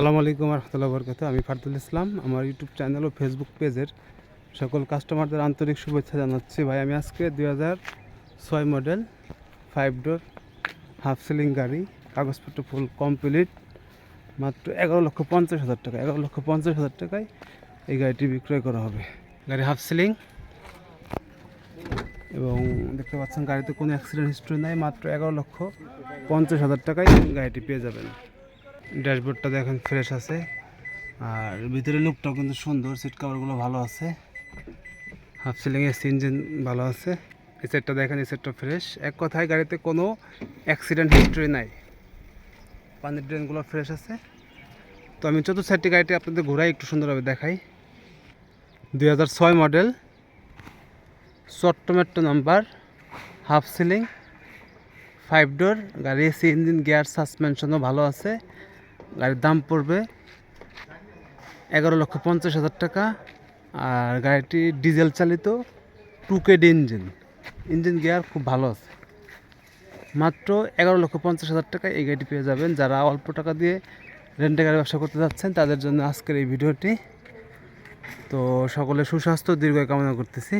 আসসালামু আলাইকুম রহমতুল্লাহ বরকাত আমি ফারদুল ইসলাম। আমার ইউটিউব চ্যানেল ও ফেসবুক পেজের সকল কাস্টমারদের আন্তরিক শুভেচ্ছা জানাচ্ছি। ভাই, আমি আজকে দুই ছয় model five door half ceiling গাড়ি, কাগজপত্র ফুল কমপ্লিট মাত্র এগারো লক্ষ পঞ্চাশ হাজার টাকা। এগারো লক্ষ পঞ্চাশ হাজার টাকায় এই গাড়িটি বিক্রয় করা হবে। গাড়ি হাফ সিলিং এবং দেখতে পাচ্ছেন, গাড়িতে কোনো অ্যাক্সিডেন্ট হিস্ট্রি নাই। মাত্র এগারো লক্ষ পঞ্চাশ হাজার টাকায় গাড়িটি পেয়ে যাবেন। ড্যাশবোর্ডটা দেখেন ফ্রেশ আছে। আর ভিতরে লুকটাও কিন্তু সুন্দর সিট কাভারগুলো ভালো আছে। হাফ সিলিং এসি ইঞ্জিন ভালো আছে। এই সেটটা দেখেন, এই সেটটা ফ্রেশ এক কথায় গাড়িতে কোনো অ্যাক্সিডেন্ট হিস্টরি নাই। পানির ড্রেনগুলো ফ্রেশ আছে। তো আমি চতুর্থ সাইডটি গাড়িটি আপনাদের ঘোরাই, একটু সুন্দরভাবে দেখাই। দুই হাজার ছয় model চট্টমেট্টো number half ceiling five door গাড়ি এসি ইঞ্জিন গিয়ার সাসপেনশনও ভালো আছে। গাড়ির দাম পড়বে এগারো লক্ষ পঞ্চাশ হাজার টাকা আর গাড়িটি ডিজেল চালিত টু কেড ইঞ্জিন। ইঞ্জিন গিয়ার খুব ভালো আছে। মাত্র এগারো লক্ষ পঞ্চাশ হাজার টাকা এই গাড়িটি পেয়ে যাবেন। যারা অল্প টাকা দিয়ে রেন্টে গাড়ি ব্যবসা করতে যাচ্ছেন, তাদের জন্য আজকের এই ভিডিওটি। তো সকলে সুস্বাস্থ্য দীর্ঘ কামনা করতেছি।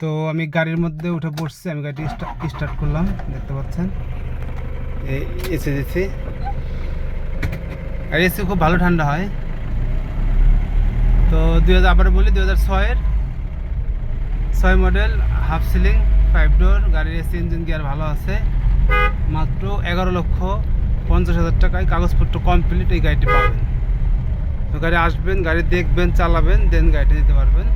তো আমি গাড়ির মধ্যে উঠে বসছি। আমি গাড়িটি স্টার্ট করলাম। দেখতে পাচ্ছেন? এসে গেছি আর এসি খুব ভালো ঠান্ডা হয়। তো দুই হাজার আবার বলি, দুই হাজার ছয়ের ছয় model half ceiling five door গাড়ির এসি ইঞ্জিন গিয়ার ভালো আছে। মাত্র এগারো লক্ষ পঞ্চাশ হাজার টাকায় কাগজপত্র কমপ্লিট এই গাড়িটি পাবেন। তো গাড়ি আসবেন, গাড়ি দেখবেন, চালাবেন দেন গাড়িটা নিতে পারবেন।